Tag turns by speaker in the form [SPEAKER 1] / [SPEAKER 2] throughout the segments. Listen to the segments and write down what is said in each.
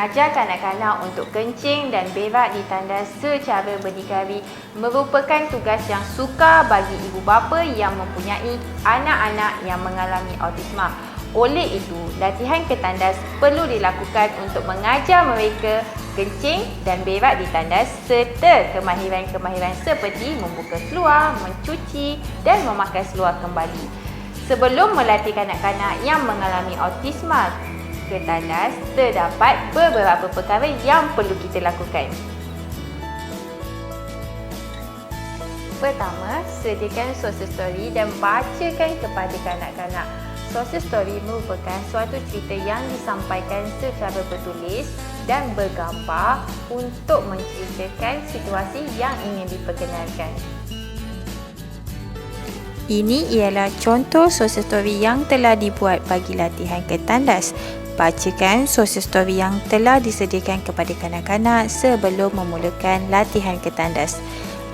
[SPEAKER 1] Mengajar kanak-kanak untuk kencing dan berak di tandas secara berdikari merupakan tugas yang sukar bagi ibu bapa yang mempunyai anak-anak yang mengalami autisma. Oleh itu, latihan ke tandas perlu dilakukan untuk mengajar mereka kencing dan berak di tandas serta kemahiran-kemahiran seperti membuka seluar, mencuci dan memakai seluar kembali. Sebelum melatih kanak-kanak yang mengalami autisma ke tandas, terdapat beberapa perkara yang perlu kita lakukan. Pertama, sediakan social story dan bacakan kepada kanak-kanak. Social story merupakan suatu cerita yang disampaikan secara bertulis dan bergambar untuk menceritakan situasi yang ingin diperkenalkan. Ini ialah contoh social story yang telah dibuat bagi latihan ke tandas. Bacakan social story yang telah disediakan kepada kanak-kanak sebelum memulakan latihan ke tandas.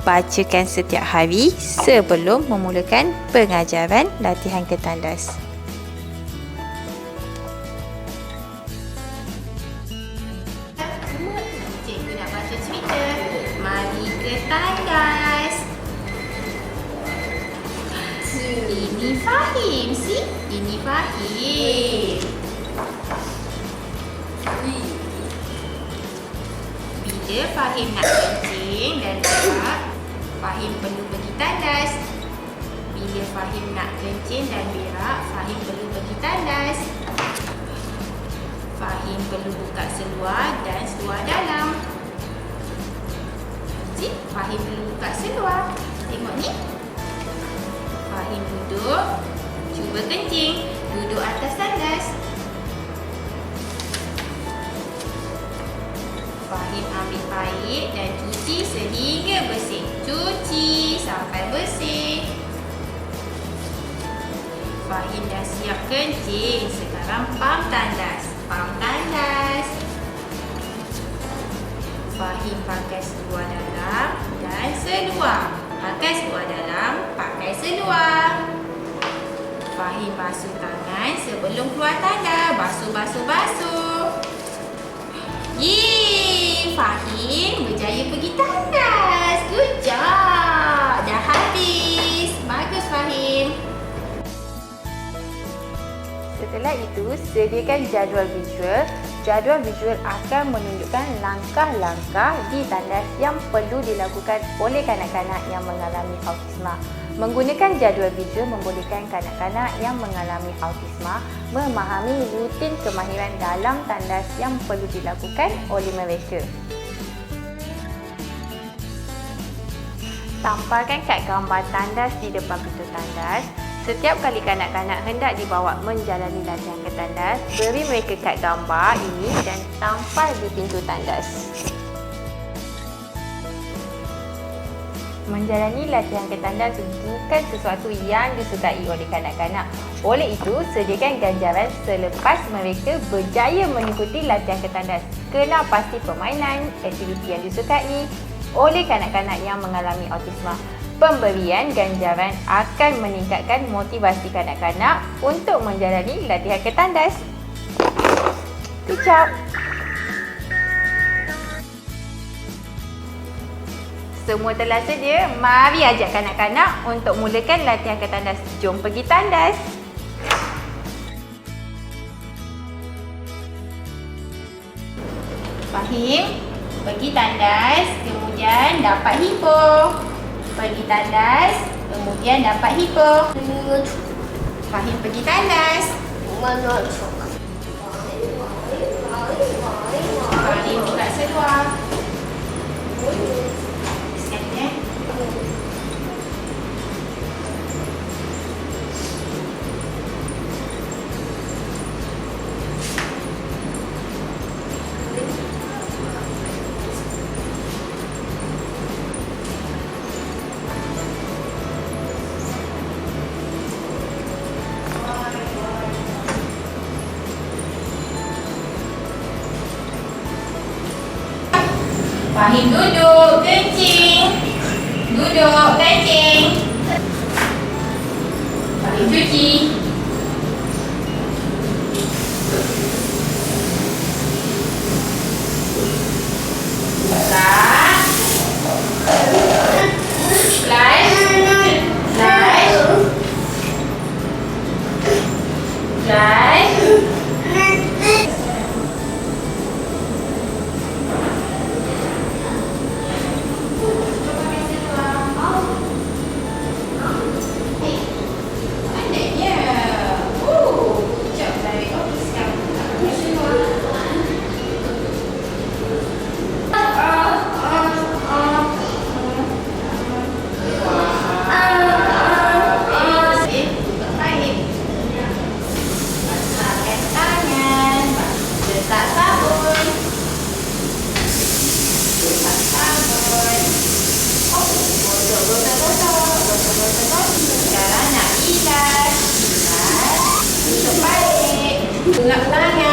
[SPEAKER 1] Bacakan setiap hari sebelum memulakan pengajaran latihan ke tandas.
[SPEAKER 2] Cikgu nak baca cerita. Mari ke tandas. Ini Fahim, si? Ini Fahim. Bila Fahim nak kencing dan berak, Fahim perlu pergi tandas. Bila Fahim nak kencing dan berak, Fahim perlu pergi tandas. Fahim perlu buka seluar dan seluar dalam. Si, Fahim perlu buka seluar. Tengok ni. Fahim duduk. Cuba kencing. Duduk atas tandas. Fahim ambil paip dan cuci sehingga bersih. Cuci sampai bersih. Fahim dah siap kencing. Sekarang pam tandas. Pam tandas. Fahim pakai seluar dalam dan seluar. Pakai seluar dalam, pakai seluar. Fahim basuh tangan sebelum keluar tanda. Basuh, basuh, basuh.
[SPEAKER 1] Setelah itu, sediakan jadual visual. Jadual visual akan menunjukkan langkah-langkah di tandas yang perlu dilakukan oleh kanak-kanak yang mengalami autisma. Menggunakan jadual visual membolehkan kanak-kanak yang mengalami autisma memahami rutin kemahiran dalam tandas yang perlu dilakukan oleh mereka. Tampalkan kad gambar tandas di depan pintu tandas. Setiap kali kanak-kanak hendak dibawa menjalani latihan ke tandas, beri mereka kad gambar ini dan tampal di pintu tandas. Menjalani latihan ke tandas bukan sesuatu yang disukai oleh kanak-kanak. Oleh itu, sediakan ganjaran selepas mereka berjaya mengikuti latihan ke tandas. Kena pasti permainan, aktiviti yang disukai oleh kanak-kanak yang mengalami autisma. Pemberian ganjaran akan meningkatkan motivasi kanak-kanak untuk menjalani latihan ke tandas. Good job! Semua telah sedia. Mari ajak kanak-kanak untuk mulakan latihan ke tandas. Jom pergi tandas.
[SPEAKER 2] Fahim pergi tandas, kemudian dapat hipo. Pergi tandas, kemudian dapat hipo. Fahim pergi tandas. Fahim buka seluar. Fahim duduk, kencing. Duduk, kencing. Fahim cuci.
[SPEAKER 1] Ulang-ulang ya.